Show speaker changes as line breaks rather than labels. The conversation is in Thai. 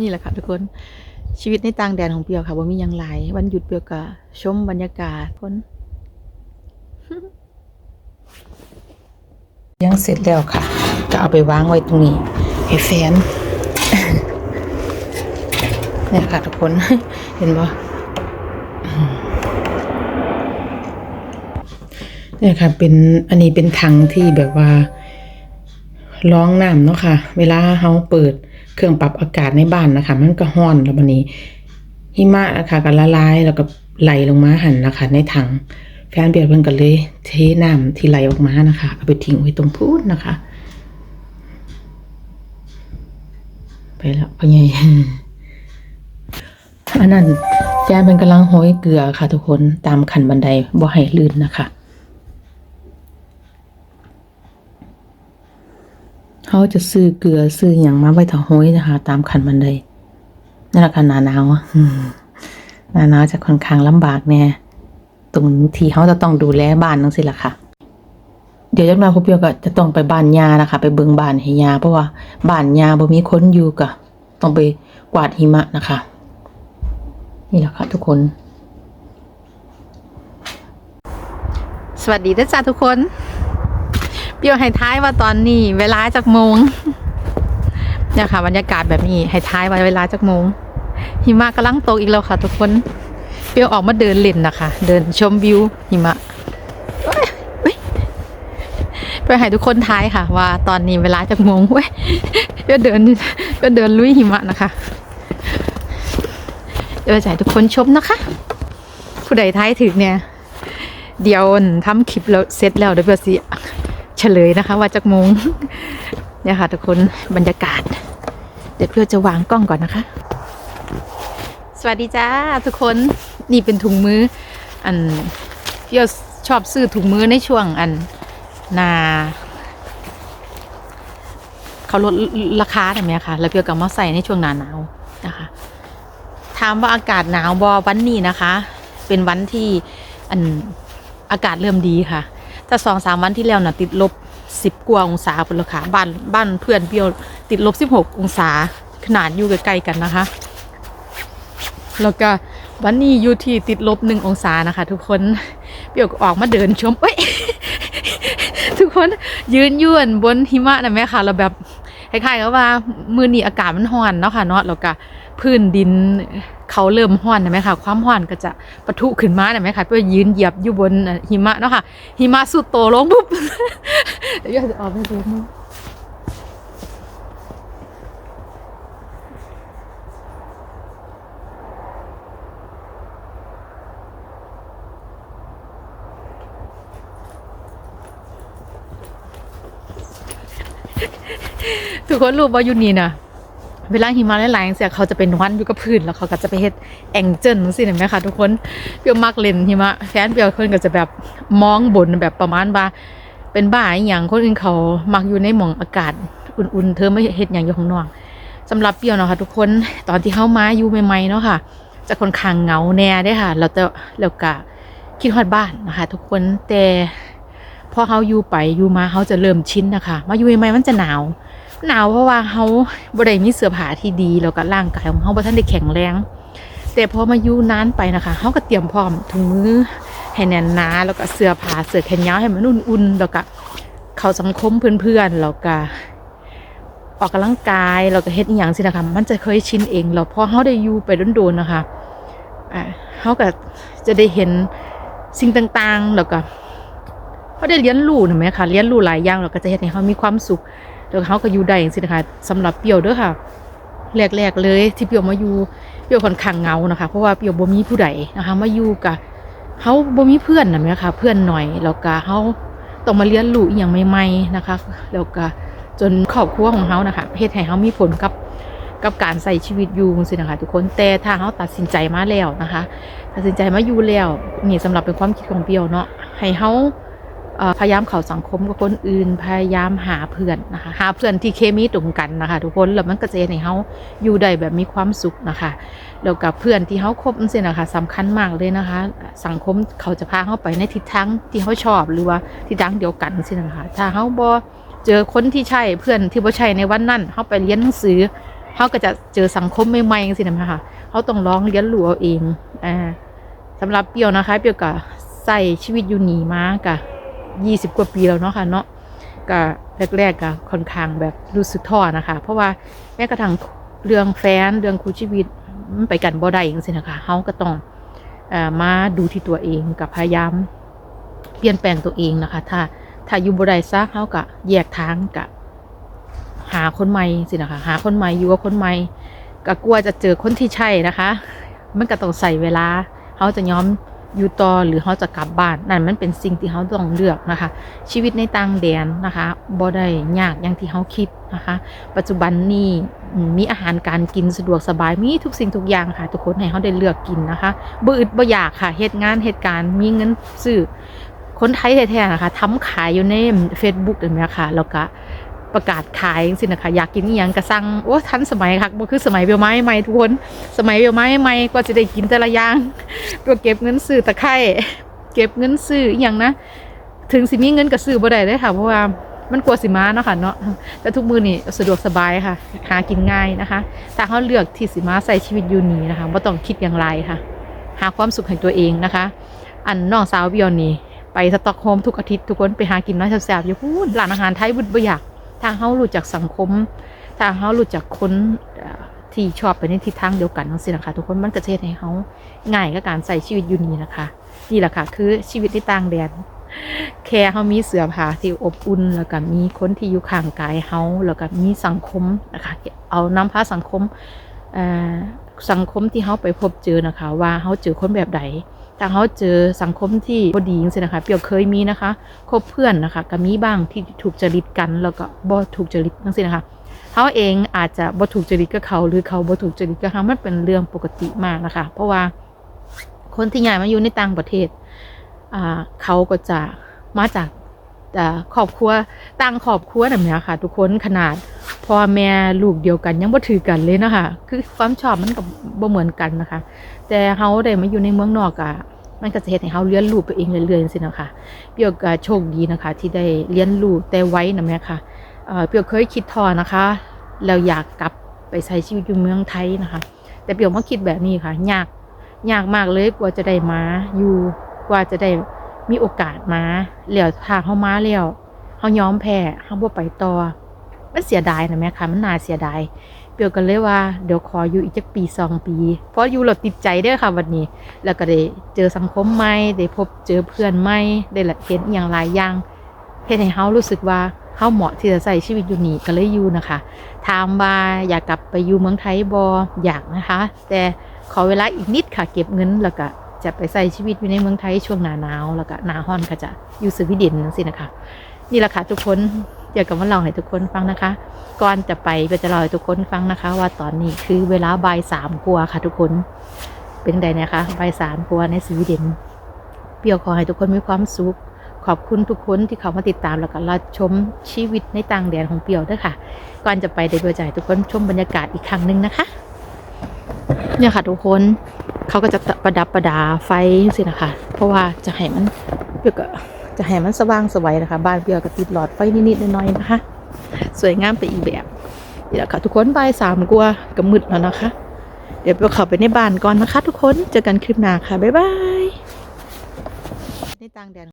นี่แหละค่ะทุกคนชีวิตในต่างแดนของเปียวค่ะว่ามีหยังหลายวันหยุดเปียวก็ชมบรรยากาศพ้นยังเสร็จแล้วค่ะ ก็เอาไปวางไว้ตรงนี้ให้แฟนเนี่ยค่ะทุกคนเห็นบ่เนี่ยค่ะเป็นอันนี้เป็นถังที่แบบว่าร้องน้ำเนาะค่ะ เวลาเฮาเปิด เครื่องปรับอากาศในบ้านนะคะ มันก็ร้อนแล้วบัดนี้ หิมะนะคะก็ละลายแล้วก็ไหลลงมาหันนะคะ ในถังแฟนเบียร์เพิ่นก็เลยเทน้ำที่ไหลออกมานะคะเอาไปทิ้งไว้ตรงพูดนะคะ ไปแล้วพ่อใหญ่อันนั้นแฟนเป็นกำลังห้อยเกลือค่ะทุกคนตามขันบันไดบ่ให้ลื่นนะคะ เขาจะซื้อเกลือซื้ออย่างมาไว้ถ้าห้อยนะคะ ตามขันบันไดนั่นแหละค่ะหนาหนาวหนาหนาวจะค่อนข้างลำบากแน่ตรงที่เขาจะต้องดูแลบ้านนั่นสิล่ะค่ะ เดี๋ยวจักหน่อยพวกเปียวก็จะต้องไปบ้านยานะคะ ไปเบิงบ้านให้ยาเพราะว่าบ้านยาบ่มีคนอยู่ก็ต้องไปกวาดหิมะนะคะ นี่แหละค่ะทุกคน สวัสดีนะจ๊ะทุกคน เปียวให้ท้ายว่าตอนนี้ เวลาจากโมงเนี่ยค่ะบรรยากาศแบบนี้ให้ท้ายว่าเวลาจากโมงหิมะกำลังตกอีกแล้วค่ะ ทุกคน เปียวออกมาเดินเล่นนะคะ เดินชมวิวหิมะเอ้ยเอ้ยไปให้ทุกคนท้ายค่ะ ว่าตอนนี้เวลาจากโมงเว้ยเปียวเดินเปียวเดินลุยหิมะนะคะเดี๋ยวจะให้ทุกคนชมนะคะ ผู้ใดท้ายถึงเนี่ย เดี๋ยวทำคลิปแล้วเสร็จแล้วเดี๋ยวเพื่อสิ เฉลยนะคะ ว่าจากมงเนี่ยค่ะทุกคนบรรยากาศ เดี๋ยวเพื่อจะวางกล้องก่อนนะคะ สวัสดีจ้าทุกคนนี่เป็นถุงมือ อันพี่อชอบซื้อถุงมือในช่วงอันนาเขาลดราคาใช่ไหมคะแล้วเพี่อาก็มาใส่ในช่วงหนาหนาวนะคะ ถามว่าอากาศหนาวบอวันนี้นะคะ เป็นวันที่อันอากาศเริ่มดีค่ะ แต่สองสามวันที่แล้วน่ะติดลบสิบกว่าองศาพุ่นละค่ะบ้านบ้านเพื่อนเปียวติดลบสิบหกองศาขนาดอยู่ใกล้ๆกันนะคะ แล้วก็วันนี้อยู่ที่ติดลบหนึ่งองศานะคะ ทุกคนเปียวออกมาเดินชมเอ้ยทุกคนยืนยืนบนหิมะนะแม่ค่ะเราแบบคล้ายๆกับว่ามือนีอากาศมันร้อนเนาะค่ะเนาะแล้วก็ พื้นดินเขาเริ่มร้อนนะแม่ค่ะความร้อนก็จะปะทุขึ้นมานะแม่ค่ะเพื่อยืนเหยียบอยู่บนหิมะเนาะค่ะหิมะสุดโตลงปุ๊บเดี๋ยวจะออกไปดูมั้ทุกคนรู้ว่าอยู่นี่นะ เวลาหิมะหลายๆเสียเขาจะเป็นวันอยู่กับพื้นแล้วเขาก็จะไปเฮ็ดแองเจิลสิเห็นไหมคะทุกคนเปียวมักเล่นหิมะแฟนเปียวคนก็จะแบบมองบนแบบประมาณว่าเป็นบ้าอย่างคนอื่นเขามักอยู่ในหมองอากาศอุ่นๆ เธอไม่เฮ็ดอย่างอยู่ข้างนอกสำหรับเปียวเนาะค่ะทุกคนตอนที่เข้ามาอยู่ใหม่ๆเนาะค่ะ จะค่อนข้างเหงาแน่เด้ค่ะแล้วแต่แล้วก็คิดฮอดบ้านนะคะ ทุกคนแต่พอเขาอยู่ไปอยู่มาเขาจะเริ่มชินนะคะมาอยู่ใหม่ๆมันจะหนาว หนาวเพราะว่าเขาบ่ได้มีเสื้อผ้าที่ดีแล้วก็ร่างกายของเขาบ่ทันได้แข็งแรง แต่พอมาอยู่นานไปนะคะเขาก็เตรียมพร้อมถุงมือให้แน่นหนาแล้วก็เสื้อผ้าเสื้อแขนยาวให้มันอุ่นๆแล้วก็เข้าสังคมเพื่อนๆแล้วก็ออกกำลังกายแล้วก็เฮ็ดอีหยังสินะคะมันจะเคยชินเองแล้วพอเขาได้อยู่ไปโดนๆนะคะอ่าเขาก็จะได้เห็นสิ่งต่างๆแล้วก็เขาได้เรียนรู้นะไหมคะเรียนรู้หลายอย่างแล้วก็จะเฮ็ดให้เขามีความสุข แล้วเขาก็อยู่ได้อย่างสินะคะสำหรับเปียวเด้อค่ะแรกๆเลย ที่เปียวมาอยู่เปียวค่อนข้างเงานะคะ เพราะว่าเปียวบ่มีผู้ใดนะคะ มาอยู่กับเขาบ่มีเพื่อนนะแม่ค่ะเพื่อนหน่อยแล้วก็เขาต้องมาเรียนรู้อย่างใหม่ๆนะคะ แล้วก็จนครอบครัวของเขานะคะเฮ็ดให้เขามีผลกับกับการใส่ชีวิตอยู่สินะคะทุกคนแต่ถ้าเขาตัดสินใจมาแล้วนะคะ ตัดสินใจมาอยู่แล้วนี่สำหรับเป็นความคิดของเปียวเนาะให้เขา พยายามเข้าสังคมกับคนอื่น พยายามหาเพื่อนนะคะหาเพื่อนที่เคมีตรงกันนะคะ ทุกคนแล้วมันก็จะเฮ็ดให้เขาอยู่ได้แบบมีความสุขนะคะแล้วกับเพื่อนที่เขาคบนั่นสินะคะสำคัญมากเลยนะคะ สังคมเขาจะพาเขาไปในทิศทางที่เขาชอบหรือว่าทิศทางเดียวกันสินะคะถ้าเขาบ่เจอคนที่ใช่เพื่อนที่บ่ใช่ในวันนั้นเขาไปเรียนหนังสือเขาก็จะเจอสังคมใหม่ๆจังซี่นะคะเขาต้องลองเรียนรู้เอาเองอ่าสำหรับเปียวนะคะ เปียวก็ใส่ชีวิตอยู่หนีมากะ ยี่สิบกว่าปีแล้วเนาะค่ะเนาะก็แรกๆก็ค่อนข้างแบบรู้สึกท้อนะคะ เพราะว่าแม้กระทั่งเรื่องแฟนเรื่องคู่ชีวิตไปกันบ่ได้จังซี่นะคะเขาก็ต้องอมาดูที่ตัวเองกับพยายามเปลี่ยนแปลงตัวเองนะคะ ถ้าถ้าอยู่บ่ได้ซะเขาก็แยกทางกะหาคนใหม่สินะคะหาคนใหม่อยู่กับคนใหม่ก็กลัวจะเจอคนที่ใช่นะคะ มันก็ต้องใส่เวลาเขาจะยอม อยู่ต่อหรือเขาจะกลับบ้านนั่นมันเป็นสิ่งที่เขาต้องเลือกนะคะ ชีวิตในต่างแดนนะคะบ่ได้ยากอย่างที่เขาคิดนะคะ ปัจจุบันนี้มีอาหารการกินสะดวกสบายมีทุกสิ่งทุกอย่างค่ะ ทุกคนให้เขาได้เลือกกินนะคะบ่อึดบ่อยากค่ะเหตุงานเหตุการณ์มีเงินซื้อคนไทยแท้ๆนะคะทำขายอยู่ใน Facebook เห็นไหมคะแล้วก็ ประกาศขายสินะคะอยากกินอหยังกระสั่งโอ้ทันสมัยค่ะบ่คือสมัยเบียวไม้ใหม่ทุกคนสมัยเบียวไม้ใหม่กว่าจะได้กินแต่ละอย่างตัวเก็บเงินซื้อตะไคร่เก็บเงินซื้ออหย่างนะถึงสิมีเงินก็ซื้อบ่ได้เลยค่ะเพราะว่ามันกลัวสิมาเนาะค่ะเนาะแต่ทุกมือนี่สะดวกสบายค่ะ หากินง่ายนะคะถ้าเขาเลือกที่สิมาใส่ชีวิตอยู่นี่นะคะบ่ต้องคิดอย่างไรค่ะ หาความสุขให้ตัวเองนะคะ อันน้องสาวเบียวนี่ไปสต็อกโฮล์มทุกอาทิตย์ทุกคนไปหากินน้อยแซ่บๆอยู่พูดร้านอาหารไทยบุดบ่อยาก ถ้าเขารู้จักสังคม ถ้าเขารู้จักคนที่ชอบไปในทิศทางเดียวกันทั้งสิ้นนะคะทุกคนมันก็จะเฮ็ดให้เขาง่ายกับการใส่ชีวิตอยู่นี่นะคะ นี่แหละค่ะ คือชีวิตในต่างแดนแค่เขามีเสื้อผ้าที่อบอุ่น แล้วก็มีคนที่อยู่ข้างกายเขาแล้วก็มีสังคมนะคะเอาน้ำพาสังคมสังคมที่เขาไปพบเจอนะคะ ว่าเขาเจอคนแบบใด ถ้าเขาเจอสังคมที่บ่ดีจังซี่นะคะ เปียวเคยมีนะคะคบเพื่อนนะคะก็มีบ้างที่ถูกจริตกันแล้วก็บ่ถูกจริตทั้งสิ้นนะคะเขาเองอาจจะบ่ถูกจริตกับเขา หรือเขาบ่ถูกจริตกับเขามันเป็นเรื่องปกติมากนะคะ เพราะว่าคนที่ย้ายมาอยู่ในต่างประเทศอ่าเขาก็จะมาจากครอบครัวต่างครอบครัวแบบเนี้ยค่ะ ทุกคนขนาด พ่อแม่ลูกเดียวกันยังบ่ถือกันเลยนะคะคือความชอบมันก็บ่เหมือนกันนะคะ แต่เขาได้มาอยู่ในเมืองนอกอะมันก็จะเฮ็ดให้เขาเรียนรู้ไปเองเรื่อยๆสินะคะเปียวก็โชคดีนะคะ ที่ได้เรียนรู้แต่ไว้นะแม่ค่ะเอ่อเปียวเคยคิดทอนะคะแล้วอยากกลับไปใช้ชีวิตอยู่เมืองไทยนะคะ แต่เปียวมาคิดแบบนี้ค่ะ ยากยากมากเลยกว่าจะได้มาอยู่กว่าจะได้มีโอกาสมาแล้วถ้าเขามาแล้วเขายอมแพ้เขาบ่ไปต่อ มันเสียดายนะแม่ค่ะมันน่าเสียดายเปียวกันเลยว่าเดี๋ยวขออยู่อีกจักปีสองปี เพราะอยู่เราติดใจเด้อค่ะวันนี้ แล้วก็ได้เจอสังคมใหม่ได้พบเจอเพื่อนใหม่ได้ละเห็นอย่างหลายอย่างเฮ็ดให้เฮารู้สึกว่าเฮาเหมาะที่จะใช้ชีวิตอยู่นี่ก็เลยอยู่นะคะถามว่าอยากกลับไปอยู่เมืองไทยบ่อยากนะคะ แต่ขอเวลาอีกนิดค่ะ เก็บเงินแล้วก็จะไปใช้ชีวิตอยู่ในเมืองไทยช่วงหนาหนาวแล้วก็หนาร้อนก็จะอยู่สวีเดนจังซี่นะคะ นี่แหละค่ะทุกคน อยากกับว่าเราให้ทุกคนฟังนะคะ ก่อนจะไปเบลจะเล่าให้ทุกคนฟังนะคะ ว่าตอนนี้คือเวลาบ่ายสามกว่าค่ะ ทุกคนเป็นไงนะคะบ่ายสามกว่าในสวีเดนเปียวขอให้ทุกคนมีความสุขขอบคุณทุกคนที่เขามาติดตามแล้วก็รับชมชีวิตในต่างแดนของเปียวด้วยค่ะ ก่อนจะไปเดี๋ยวเบลจะให้ทุกคนชมบรรยากาศอีกครั้งหนึ่งนะคะ เนี่ยค่ะทุกคนเขาก็จะประดับประดาไฟสินะคะ เพราะว่าจะให้มันเปียวก็ จะให้มันสว่างสวัยนะคะ บ้านเปียวก็ติดหลอดไฟนิดๆหน้อยๆนะคะ สวยงามไปอีกแบบนี่แหละค่ะทุกคนบ่ายสามกว่ากับมืดแล้วนะคะ เดี๋ยวเราขับไปในบ้านก่อนนะคะ ทุกคนเจอกันคลิปหน้าค่ะบ๊ายบายในต่างแดน